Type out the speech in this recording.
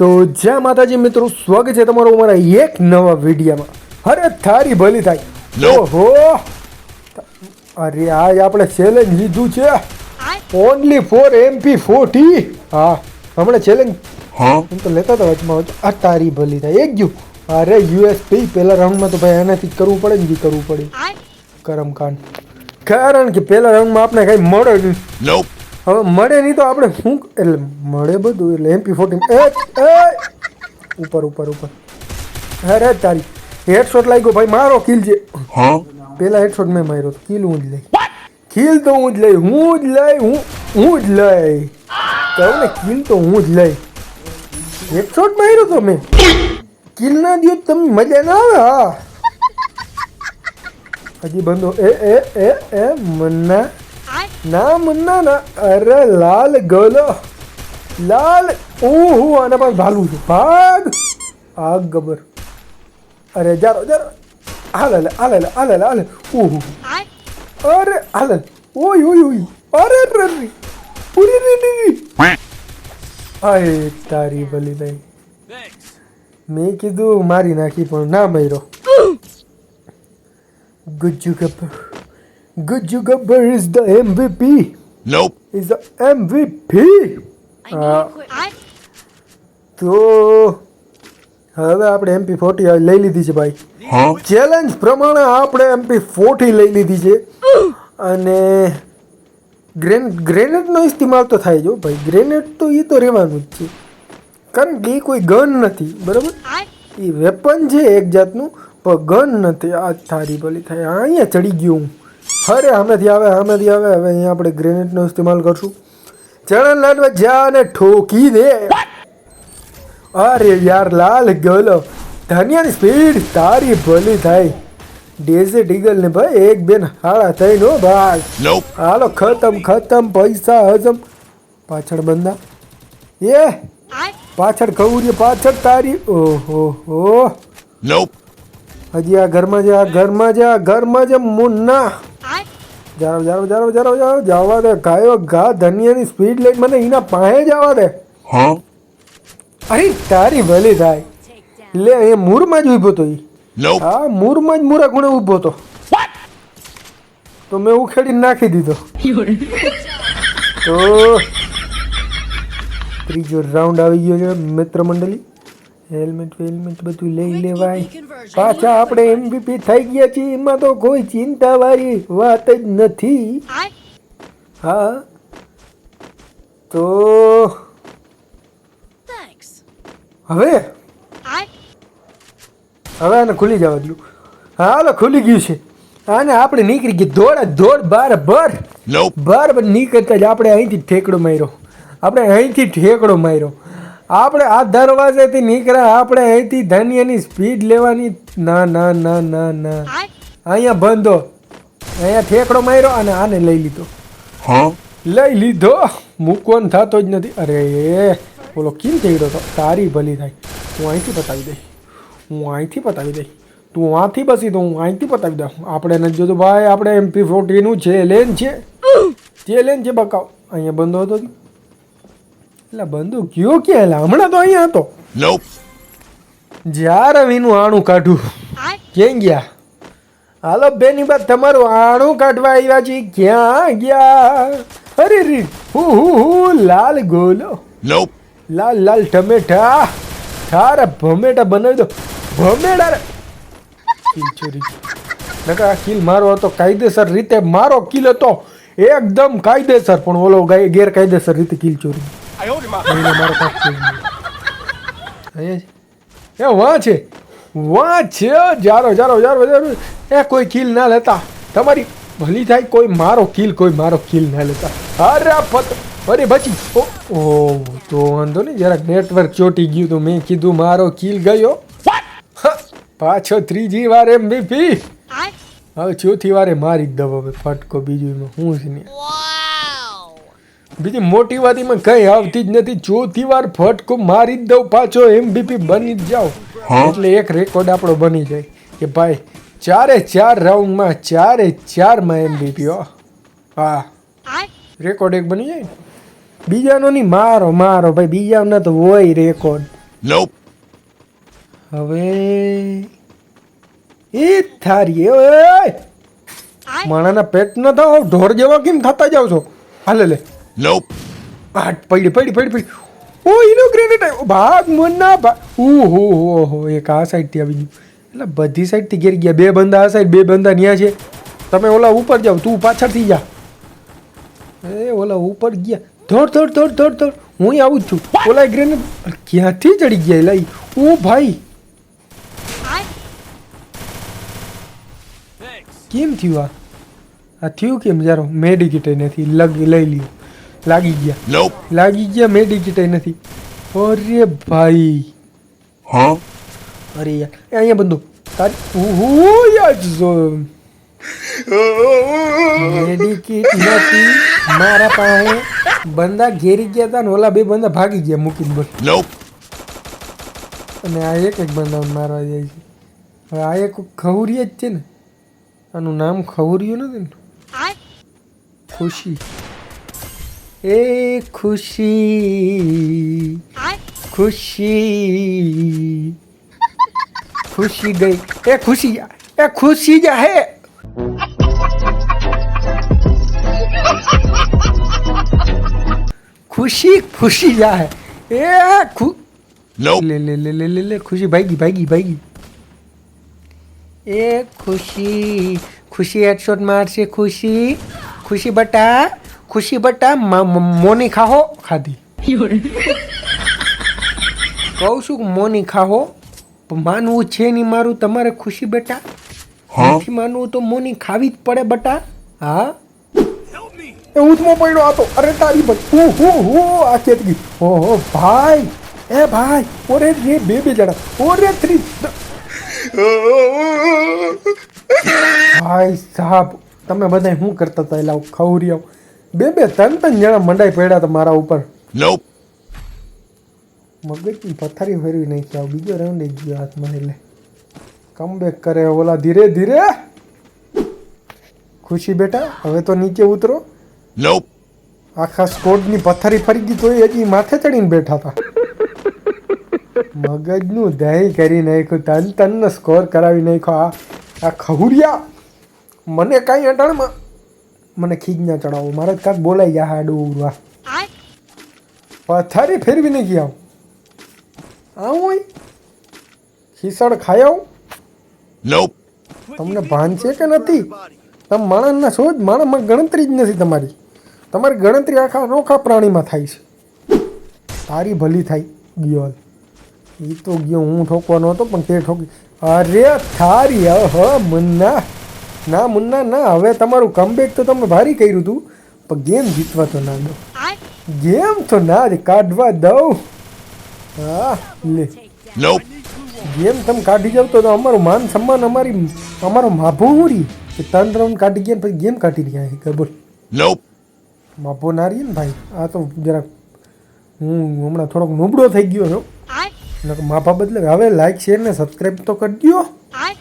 તો જય માતાજી મિત્રો સ્વાગત છે તમારું અમારા એક નવા વિડીયોમાં. અરે થારી ભલી થાય. ઓહો. અરે આ આપણે ચેલેન્જ લીધું છે. ઓનલી ફોર એમપી ફોર્ટી હા હમણાં ચેલેન્જ હા. તો લેતા હતા વચમાં આ તારી ભલી થાય. એક ગયું. અરે યુએસપી પહેલા રાઉન્ડમાં તો ભાઈ એનાથી કરવું પડે ને કરવું પડે. કરમકાંડ. કારણ કે પહેલા રાઉન્ડમાં આપણે કાંઈ મળે નહીં. હવે મળે નહીં તો આપણે શું એટલે મળે બધું એટલે એમપી ફોર્ટીન એ એ! ઉપર ઉપર ઉપર. અરે તારી હેડશોટ લાગ્યો ભાઈ મારો કિલ હા? પેલા હેડશોટ મેં માર્યો કિલ હું જ લઈ. કિલ તો હું જ લઈ હું જ લઈ હું હું જ લઈ. કહું ને કિલ તો હું જ લઈ. હેડશોટ માર્યો તો મેં. કિલ ના દો તમે મજા ના આવે હા. હજી બંધો એ એ એ એ મન્ના ના મુન્ના ના. અરે લાલ ગલો. લાલ ઓહો આના પાસે ભાલું છે. ભાગ. આગ ગબર. અરે જારો જારો. હાલ હાલ લે હાલ લે હાલે ઓહો અરે હાલ ઓય ઓય ઓય. અરે રે રે ઉરી રે રે રી. આય તારી ભલી નહીં મેં કીધું મારી નાખી પણ ના મર્યો. Gujju Gabbar. Gujju Gabbar is the MVP Nope. is the MVP. હા તો હવે આપણે એમપી ફોર્ટી લઈ લીધી છે ભાઈ. ચેલેન્જ પ્રમાણે આપણે એમપી ફોર્ટી લઈ લીધી છે. અને ગ્રેન ગ્રેનેડનો ઇસ્તેમાલ તો થાય જો ભાઈ. ગ્રેનેડ તો એ તો રહેવાનું જ છે. કારણ કે એ કોઈ ગન નથી બરાબર? એ વેપન છે એક જાતનું પણ ગન નથી. આ થારી ભલી થાય. અહીંયા ચડી ગયું હું. અરે સામેથી આવે સામેથી આવે. હવે અહીંયા આપણે ગ્રેનેડનો ઇસ્તેમાલ કરશું. ચણન લાલ જા અને ઠોકી દે અરે યાર લાલ ગયો ધનિયાની સ્પીડ તારી ભલી થાય. ડેઝર્ટ ડીગલ ને ભાઈ એક બેન હાળા થઈ નો ભાઈ. હાલો ખતમ ખતમ પૈસા હજમ. પાછળ બંદા. એ પાછળ ખવરી પાછળ તારી. ઓહો હો. હજી આ ઘરમાં આ ઘરમાં જ આ ઘરમાં જ મુન્ના. જારો જાવ જાવ જાવ જાવ જવા દે ગાયો ગા ધનિયાની સ્પીડ લઈ મને એના પાસે જવા દે. હા? અરે તારી ભલી થાય લે એ મૂરમાં જ ઊભો તો ઈ. હા મૂરમાં જ મૂરા ગુણે ઊભો તો. તો મેં ઉખેડી નાખી દીધો. તો ત્રીજો રાઉન્ડ આવી ગયો છે મિત્ર મંડળી. હેલ્મેટ વેલ્મેટ બધું લઈ લેવાય. પાછા આપણે એમવીપી થઈ ગયા છીએ. એમાં તો કોઈ ચિંતા વાળી વાત જ નથી. હા. તો હવે? હવે આને ખુલી જવા દઉં. હાલો ખુલી ગયું છે. આને આપણે નીકળી ગઈ. દોડ દોડ બાર બર. બાર બાર નીકળતા જ આપણે અહીંથી ઠેકડો માર્યો. આપણે અહીંથી ઠેકડો માર્યો. આપણે આ દરવાજેથી નીકળ્યા આપણે અહીંથી ધનિયાની સ્પીડ લેવાની. ના ના ના ના ના. અહીંયા બંધો. અહીંયા ઠેકડો માર્યો અને આને લઈ લીધો. હા? લઈ લીધો. મૂકવાનું થતો જ નથી. અરે બોલો કેમ થઈ ગયો તો? તારી ભલી થાય. હું અહીંથી પતાવી દઈ હું અહીંથી પતાવી દઈ તું આથી બસી તો હું અહીંથી પતાવી દઉં. આપણે નથી જોતું. ભાઈ આપણે એમપી ફોર્ટીનું ચેલેન્જ છે. ચેલેન્જ છે બકાવ. અહીંયા બંધો હતો એટલે બંદુ કયો કે હમણાં તો અહીંયા હતો. જ્યારે વિનું આણું કાઢું. ક્યાં ગયા? હાલો બેની બાદ તમારું આણું કાઢવા આવ્યા છે ક્યાં ગયા? અરે રી હુ હુ હુ લાલ ગોલો. લાલ લાલ ટમેટા થારા ભમેટા બનાવી દો. ભમેડા કિલ આ કિલ મારો હતો કાયદેસર રીતે. મારો કિલ હતો. એકદમ કાયદેસર. પણ ઓલો ગાય ગેરકાયદેસર રીતે કિલ ચોરી. એને મારો પાક. અહીંયા છે? એ વાં છે. વાં છે. જારો જારો જારો જારો. એ કોઈ કિલ ના લેતા. તમારી ભલી થાય કોઈ મારો કિલ કોઈ મારો કિલ ના લેતા. અરે પત અરે બચી. ઓ તો વાંધો નહીં. જરાક નેટવર્ક ચોટી ગયું તો મેં કીધું મારો કિલ ગયો. પાછો ત્રીજી વાર એમ બીપી હવે ચોથી વારે મારી જ દઉં ફટકો બીજું હું જ ને બીજી મોટી વાતીમાં કઈ આવતી જ નથી. ચોથી વાર ફટકો મારી જ દઉં પાછો. એમબીપી બની જ જાઓ એટલે એક રેકોર્ડ આપણો બની જાય કે ભાઈ ચારે ચાર રાઉન્ડમાં ચારે ચારમાં એમબીપી હો. હા. રેકોર્ડ એક બની જાય બીજાનો નહીં મારો મારો ભાઈ બીજાનો તો હોય રેકોર્ડ. હવે એ થારી ઓય! માણાના પેટ ન થાવ ઢોર જેવા કેમ થતા જાવ છો? હાલે લે. Nope. Ah, પડી પડી પડી પડી. ઓ એનો ગ્રેનેડ આવ્યો. ભાગ મનના ભાગ ઓ હો હો હો એક આ સાઈડથી આવી ગયું. એટલે બધી સાઈડથી ઘેરી ગયા. બે બંદા આ સાઈડ બે બંદા ન્યા છે. તમે ઓલા ઉપર જાઓ તું પાછળથી જા. એ ઓલા ઉપર ગયા. ધોડ ધોડ ધોડ ધોડ ધોડ. હું આવું જ છું. ઓલા ગ્રેનેડ ક્યાંથી ચડી ગયા લઈ? ઓ ભાઈ. કેમ થયું આ? આ થયું કેમ? જારો મેડિકેટ નથી. લગ લઈ લ્યો. લાગી ગયા. લાગી ગયા મેડિકેટ નથી. અરે ભાઈ. હા અરે યાર એ અહીંયા બંધો તારી ઓહો યાર જો. મેડિકેટ નથી. મારા પાસે બંદા ઘેરી ગયા હતા ને ઓલા બે બંદા ભાગી ગયા મૂકીને બોલ Nope. અને આ એક એક બંદા મારવા જાય છે. હવે આ એક ખવરિયા જ છે ને. આનું નામ ખવરિયું નથી ને. ખુશી. એ ખુશી ખુશી ખુશી ગઈ એ ખુશી જા એ ખુશી જા હે ખુશી ખુશી જા હે એ ખુ Nope. લે લે લે લે લે લે ખુશી ભાગી ભાગી ભાગી એ ખુશી ખુશી હેડશોટ મારશે ખુશી ખુશી બટા ખુશી બટા મોની ખાહો ખાધી કહું છું મોની ખાહો માનવું છે નહીં મારું તમારે ખુશી બેટા? નથી માનવું તો મોની ખાવી જ પડે બટા. હા? એ ઊંચમાં પડ્યો હતો તો અરે તારી ભાઈ હું હું હું આ ચેતગી ઓહો ભાઈ એ ભાઈ ઓરે રે બે બે જણા. ઓરે થ્રી ભાઈ સાહેબ તમે બધા શું કરતા હતા એલા? ખવરિયાઓ. બે બે ત્રણ ત્રણ જણા મંડાઈ પડ્યા હતા મારા ઉપર. મગજની પથારી ફેરવી નાખી આવ. બીજો રાઉન્ડ ગયો હાથમાં એટલે. કમબેક કરે ઓલા ધીરે ધીરે. ખુશી બેટા હવે તો નીચે ઉતરો. આખા સ્કોડની પથારી ફરી ગઈ તોય હજી માથે ચડીને બેઠા હતા. મગજનું દહીં કરી નાખ્યું તન તનનો સ્કોર કરાવી નાખ્યો આ આ ખહુરિયા. મને કાંઈ અટાણમાં મને ખીજ ના ચડાવો. મારે જ કાંઈક બોલાઈ ગયા હાડું ઉરવા પથારી ફેરવી નહીં ગયા આવું ખીસડ ખાયો. તમને ભાન છે કે નથી? તમે માણસના છો જ માણસમાં ગણતરી જ નથી તમારી. તમારી ગણતરી આખા અનોખા પ્રાણીમાં થાય છે. તારી ભલી થાય ગયો એ તો ગયો હું ઠોકવાનો હતો પણ તે ઠોકી અરે થારી હ મુન્ના. ના મુન્ના ના હવે તમારું કમબેક તો તમે ભારી કર્યું હતું પણ ગેમ જીતવા તો ના દો. ગેમ તો ના જ કાઢવા દઉં. હા લે. ગેમ તમે કાઢી જાવ તો અમારું માન સન્માન અમારી અમારો માભો હું રહી કે ત્રણ રાઉન્ડ કાઢી ગયા ને પછી ગેમ કાઢી રહ્યા છે Nope. માભો ના રહી ને ભાઈ આ તો જરાક હું હમણાં થોડોક નબળો થઈ ગયો છું. માફા બદલે હવે લાઈક શેર ને સબસ્ક્રાઈબ તો કરજો. દો